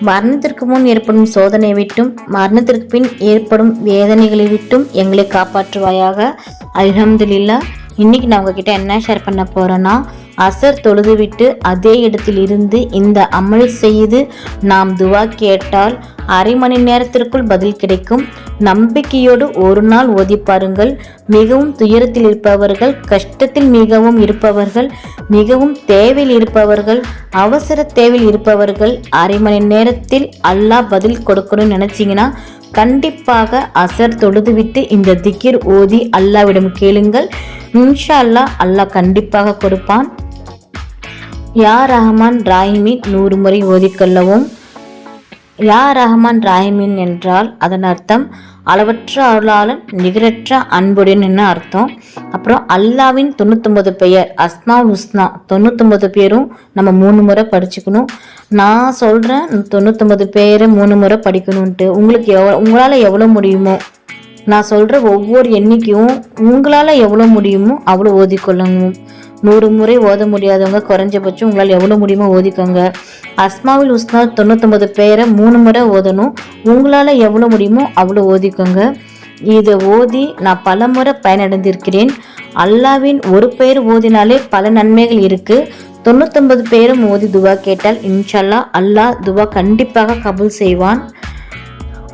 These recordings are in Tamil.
மரணத்திற்கு முன் ஏற்படும் சோதனை விட்டும் மரணத்திற்கு பின் ஏற்படும் வேதனைகளை விட்டும் எங்களை காப்பாற்றுவாயாக. அல்ஹம்துலில்லா. இன்னைக்கு நான் உங்ககிட்ட என்ன ஷேர் பண்ண போறேன்னா அசர் தொழுதுவிட்டு அதே இடத்தில் இருந்து இந்த அமல் செய்து நாம் துவா கேட்டால் அரை மணி நேரத்திற்குள் பதில் கிடைக்கும். நம்பிக்கையோடு ஒரு நாள் ஓதி பாருங்கள். மிகவும் துயரத்தில் இருப்பவர்கள் கஷ்டத்தில் மிகவும் இருப்பவர்கள் மிகவும் தேவையில் இருப்பவர்கள் அவசர தேவையில் இருப்பவர்கள் அரை மணி நேரத்தில் அல்லாஹ் பதில் கொடுக்கணும்னு நினச்சிங்கன்னா கண்டிப்பாக அசர் தொழுதுவிட்டு இந்த திக்கிர் ஓதி அல்லாவிடம் கேளுங்கள். இன்ஷா அல்லாஹ் அல்லாஹ் கண்டிப்பாக கொடுப்பான். யா ரஹ்மான் ராஹிமின் நூறு முறை ஓதிக்கொள்ளவும். யா ரஹ்மான் ராஹிமின் என்றால் அதன் அர்த்தம் அளவற்ற அருளாளன் நிகரற்ற அன்புடன் என்ன அர்த்தம். அப்புறம் அல்லாவின் தொண்ணூத்தொன்பது பெயர் அஸ்மா உஸ்னா. தொண்ணூத்தொன்பது பேரும் நம்ம மூணு முறை படிச்சுக்கணும். நான் சொல்கிறேன் தொண்ணூத்தொன்பது பேரை மூணு முறை படிக்கணுன்ட்டு உங்களுக்கு எவ்வளோ உங்களால் எவ்வளோ முடியுமோ? நான் சொல்கிற ஒவ்வொரு எண்ணிக்கையும் உங்களால் எவ்வளோ முடியுமோ அவ்வளோ ஓதிக்கொள்ளணும் நூறு முறை ஓத முடியாதவங்க குறைஞ்சபட்சம் உங்களால் எவ்வளோ முடியுமோ ஓதிக்கோங்க. அஸ்மாவில் உஸ்னா தொண்ணூத்தொம்பது பேரை மூணு முறை ஓதணும். உங்களால் எவ்வளோ முடியுமோ அவ்வளோ ஓதிக்கோங்க. இதை ஓதி நான் பல முறை பயனடைந்திருக்கிறேன். அல்லாவின் ஒரு பெயர் ஓதினாலே பல நன்மைகள் இருக்குது தொண்ணூத்தொன்பது பேரும் ஓதி துவா கேட்டால் இன்ஷல்லா அல்லாஹ் துவா கண்டிப்பாக கபூல் செய்வான்.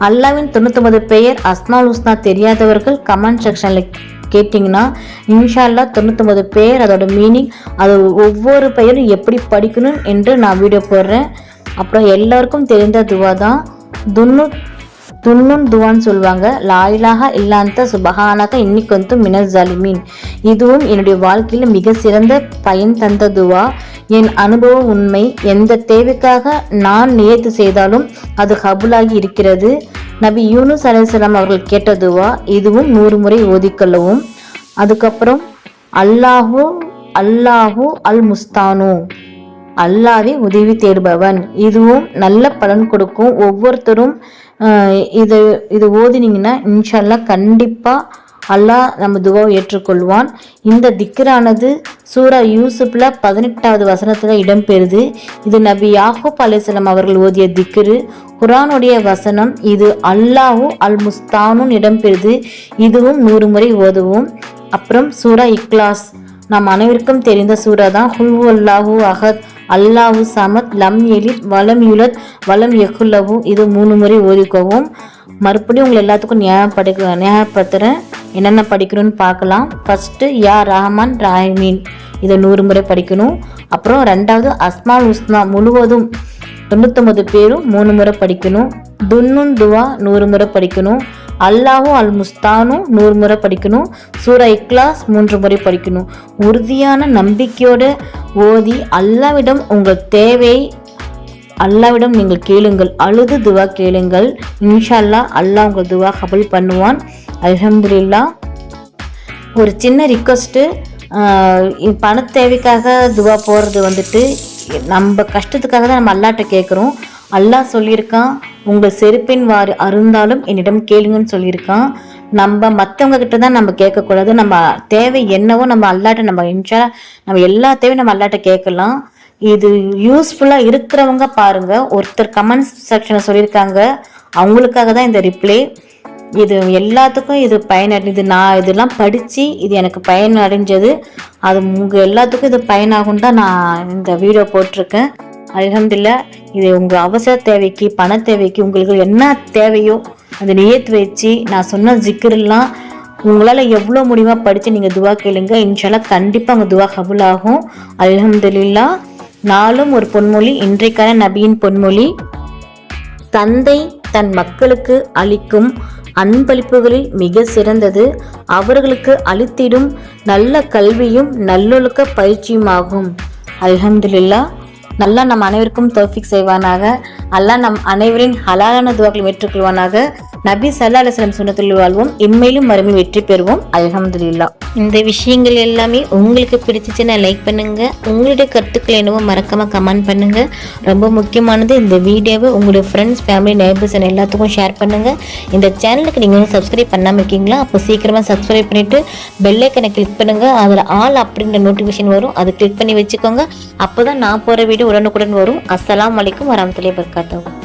அல்லாவின் தொண்ணூத்தொன்பது பெயர் அஸ்மால் உஸ்னா தெரியாதவர்கள் கமெண்ட் செக்ஷனில் கேட்டிங்கன்னா இன்ஷால்லா தொண்ணூத்தொம்பது பேர் அதோட மீனிங் அது ஒவ்வொரு பெயரும் எப்படி படிக்கணும் என்று நான் வீடியோ போடுறேன். அப்புறம் எல்லாருக்கும் தெரிந்த துவா தான். துன்னு துன்னுன் துவான்னு சொல்லுவாங்க. லாயிலாக இல்லாந்த சுபஹானாக இன்னைக்கு வந்து மினஸ் ஜாலிமீன். இதுவும் என்னுடைய வாழ்க்கையில் மிக சிறந்த பயன் தந்த துவா. என் அனுபவ உண்மை எந்த தேவைக்காக நான் நியத்து செய்தாலும் அது ஹபுலாகி இருக்கிறது. நபி யூனுஸ் அலைசலாம் அவர்கள் கேட்டதுவா? இதுவும் நூறு முறை ஓதிக்கொள்ளவும். அதுக்கப்புறம் அல்லாஹூ அல்லாஹூ அல் முஸ்தானு அல்லாவே உதவி தேடுபவன். இதுவும் நல்ல பலன் கொடுக்கும். ஒவ்வொருத்தரும் இது இது ஓதினீங்கன்னா இன்ஷால்லா கண்டிப்பாக அல்லாஹ் நம்ம துவா ஏற்றுக்கொள்வான். இந்த திக்கரானது சூரா யூசுப்ல பதினெட்டாவது வசனத்தில் இடம்பெறுது. இது நபி யாஹூப் அலிஸ்லாம் அவர்கள் ஓதிய திக்ரு. குரானுடைய வசனம் இது அல்லாஹூ அல் முஸ்தானும் இடம்பெறுது. இதுவும் நூறு முறை ஓதுவோம். அப்புறம் சூரா இக்லாஸ். நாம் அனைவருக்கும் தெரிந்த சூரா தான் ஹுல் அல்லாஹூ அஹத் அல்லாஹு சமத் லம் எலித் வலம் யுலத் வலம் எகுல்லவு இது மூணு முறை ஓதிக்கவும். மறுபடியும் உங்களை எல்லாத்துக்கும் ஞாபகப்படுக்க ஞாபகப்படுத்துகிறேன் என்னென்ன படிக்கணும்னு பார்க்கலாம். ஃபஸ்ட்டு யா ரஹமான் ராஹிமீன். இதை நூறு முறை படிக்கணும். அப்புறம் ரெண்டாவது அஸ்மால் உஸ்னா முழுவதும் தொண்ணூத்தொம்பது பேரும் மூணு முறை படிக்கணும். துன்னுன் துவா நூறு முறை படிக்கணும். அல்லாஹும் அல் முஸ்தானும் நூறு முறை படிக்கணும். சூரா இக்லாஸ் மூன்று முறை படிக்கணும். உறுதியான நம்பிக்கையோடு ஓதி அல்லாவிடம் உங்கள் தேவை அல்லாவிடம் நீங்கள் கேளுங்கள். அழுது துவா கேளுங்கள். இன்ஷா அல்லாஹ் அல்லாஹ் உங்கள் துவா கபல் பண்ணுவான். அலமதுல்லா ஒரு சின்ன ரிக்வஸ்ட்டு பண தேவைக்காக துவா போடுறது வந்துட்டு நம்ம கஷ்டத்துக்காக தான் நம்ம அல்லாட்ட கேட்குறோம் அல்லாஹ் சொல்லியிருக்கான் உங்கள் செருப்பின் வாறு அருந்தாலும் என்னிடம் கேளுங்கன்னு சொல்லியிருக்கான். நம்ம மற்றவங்க கிட்ட தான் நம்ம கேட்கக்கூடாது. நம்ம தேவை என்னவோ நம்ம அல்லாட்ட நம்ம இன்ஷா நம்ம எல்லா தேவையும் நம்ம அல்லாட்ட கேட்கலாம். இது யூஸ்ஃபுல்லாக இருக்கிறவங்க பாருங்கள் ஒருத்தர் கமெண்ட்ஸ் செக்ஷனில் சொல்லியிருக்காங்க. அவங்களுக்காக தான் இந்த ரிப்ளை இது எல்லாத்துக்கும் இது பயன் இது நான் இதெல்லாம் படித்து இது எனக்கு பயன் அடைஞ்சது. அது உங்கள் எல்லாத்துக்கும் இது பயனாகும் தான் நான் இந்த வீடியோ போட்டிருக்கேன். அல்ஹம்துலில்லாஹ் இது உங்கள் அவசர தேவைக்கு பண தேவைக்கு உங்களுக்கு என்ன தேவையோ அதை நியத்து வச்சு நான் சொன்ன ஜிக்கர்லாம் உங்களால் எவ்வளோ முடியுமா படித்து நீங்கள் துவா கேளுங்க. இன்ஷால்லா கண்டிப்பாக உங்கள் துவா கபுல் ஆகும். அல்ஹம்துலில்லாஹ் நாளும் ஒரு பொன்மொழி இன்றைக்கான நபியின் பொன்மொழி. தந்தை தன் மக்களுக்கு அளிக்கும் அன்பளிப்புகளில் மிக சிறந்தது. அவர்களுக்கு அளித்திடும் நல்ல கல்வியும் நல்லொழுக்க பயிற்சியுமாகும். அல்ஹம்துலில்லாஹ் நல்லா நம் அனைவருக்கும் தோஃபிக் செய்வானாக. அல்லாஹ் நம் அனைவரின் ஹலாலான துவாக்களை ஏற்றுக்கொள்வானாக. நபி சல்லா அலுவலம் சுனத்தில் வாழ்வோம் இம்மையிலும் மறுமையும் வெற்றி பெறுவோம். அலமதுல்லா இந்த விஷயங்கள் எல்லாமே உங்களுக்கு பிடிச்சிச்சுன்னா லைக் பண்ணுங்க. உங்களுடைய கருத்துக்கள் என்னவோ மறக்காம கமெண்ட் பண்ணுங்க. ரொம்ப முக்கியமானது இந்த வீடியோவை உங்களுடைய ஃப்ரெண்ட்ஸ் ஃபேமிலி நைபர்ஸ் எல்லாத்துக்கும் ஷேர் பண்ணுங்க. இந்த சேனலுக்கு நீங்கள் வந்து சப்ஸ்கிரைப் பண்ணாமல் இருக்கீங்களா? அப்போ சீக்கிரமாக சப்ஸ்கிரைப் பண்ணிட்டு பெல்லைக்கனை கிளிக் பண்ணுங்க. அதில் ஆல் அப்படின்ற நோட்டிஃபிகேஷன் வரும். அதை கிளிக் பண்ணி வச்சுக்கோங்க. அப்போ தான் நான் போகிற வீடியோ உடனுக்குடன் வரும். அஸ்லாம் அலைக்கும் வரமத்துலேயே பர்காத்தவும்